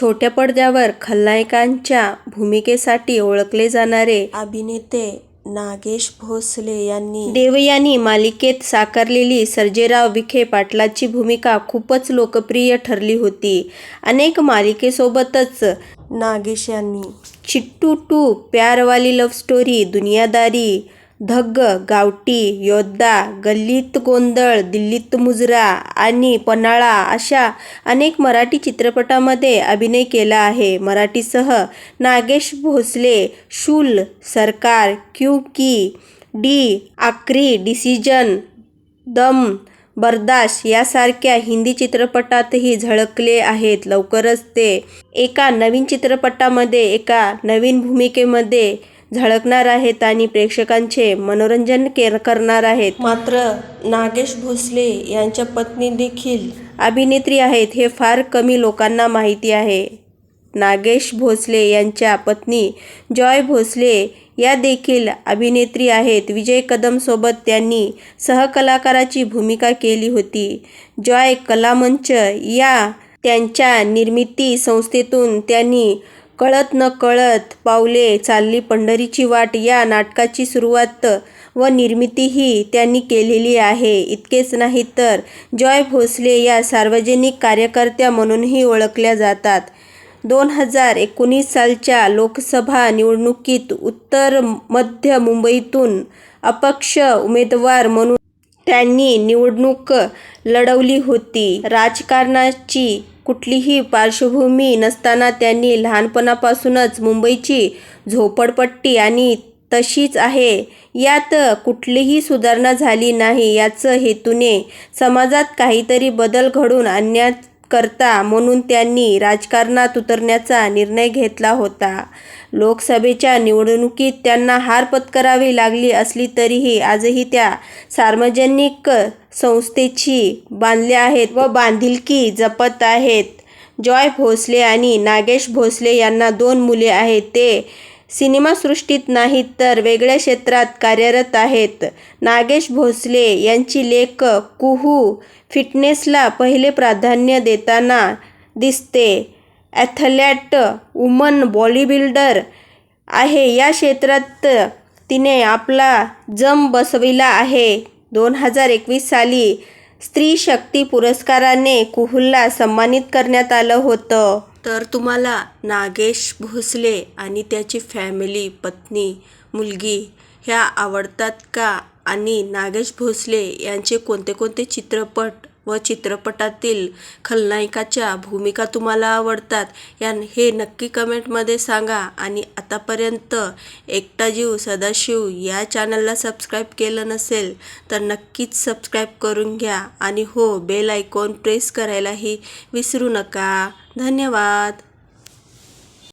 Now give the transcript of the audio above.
छोट्या पडद्यावर खलनायकांच्या भूमिकेसाठी ओळखले जाणारे अभिनेते नागेश भोसले यांनी देवयानी मालिकेत साकारलेली सर्जेराव विखे पाटलाची भूमिका खूपच लोकप्रिय ठरली होती. अनेक मालिकेसोबतच नागेश यांनी Chittu two, Pyaarwali love story, Duniyadari, Dhag, Gavthi, योद्धा, गल्लीत गोंधळ, दिल्लीत मुजरा आणि पन्हाळा अशा अनेक मराठी चित्रपटांमध्ये अभिनय केला आहे. मराठीसह नागेश भोसले शूल, सरकार, क्यू की, डी, आखरी डिसिजन, दम, बर्दाश्त यासारख्या हिंदी चित्रपटातही झळकले आहेत. लवकरच ते एका नवीन चित्रपटामध्ये एका नवीन भूमिकेमध्ये झळकणार आहेत आणि प्रेक्षकांचे मनोरंजन करणार आहेत. मात्र नागेश भोसले यांच्या पत्नी देखील अभिनेत्री आहेत हे फार कमी लोकांना माहिती आहे. नागेश भोसले यांच्या पत्नी जॉय भोसले या देखील अभिनेत्री आहेत. विजय कदम सोबत त्यांनी सहकलाकाराची भूमिका केली होती. जॉय कलामंच या त्यांच्या निर्मिती संस्थेतून त्यांनी कळत-नकळत पावले चालली पंढरीची वाट या नाटकाची सुरुवात व निर्मितीही त्यांनी केलेली आहे. इतकेच नाही तर जॉय भोसले या सार्वजनिक कार्यकर्त्या म्हणूनही ओळखल्या जातात. दोन हजार एकोणीस सालच्या लोकसभा निवडणुकीत उत्तर मध्य मुंबईतून अपक्ष उमेदवार म्हणून त्यांनी निवडणूक लढवली होती. राजकारणाची कुठलीही पार्श्वभूमी नसताना त्यांनी लहानपणापासूनच मुंबईची झोपडपट्टी आणि तशीच आहे यात कुठलीही सुधारणा झाली नाही याच हेतूने समाजात काहीतरी बदल घडवून करता म्हणून त्यांनी राजकारणात उतरण्याचा निर्णय घेतला होता. लोकसभेच्या निवडणुकीत त्यांना हार पत्करावी लागली असली तरीही आजही त्या सार्वजनिक संस्थेची बांधल्या आहेत व बांधिलकी जपत आहेत. जॉय भोसले आणि नागेश भोसले यांना दोन मुले आहेत. ते सिनेमासृष्टीत नाही तर वेगळ्या क्षेत्रात कार्यरत आहेत. नागेश भोसले यांची लेख कुहू फिटनेसला पहिले प्राधान्य देताना दिसते. ॲथलॅट वुमन बॉडीबिल्डर आहे. या क्षेत्रात तिने आपला जम बसविला आहे. दोन हजार एकवीस साली स्त्रीशक्ती पुरस्काराने कुहुलला सन्मानित करण्यात आलं होतं. तर तुम्हाला नागेश भोसले आणि त्याची फॅमिली, पत्नी, मुलगी ह्या आवडतात का? आणि नागेश भोसले यांचे कोणते कोणते चित्रपट व चित्रपटातील खलनायकाच्या भूमिका तुम्हाला आवडतात या हे नक्की कमेंटमध्ये सांगा. आणि आतापर्यंत एकटा जीव सदाशिव या चॅनलला सबस्क्राईब केलं नसेल तर नक्कीच सबस्क्राईब करून घ्या आणि हो बेल आयकॉन प्रेस करायलाही विसरू नका. धन्यवाद.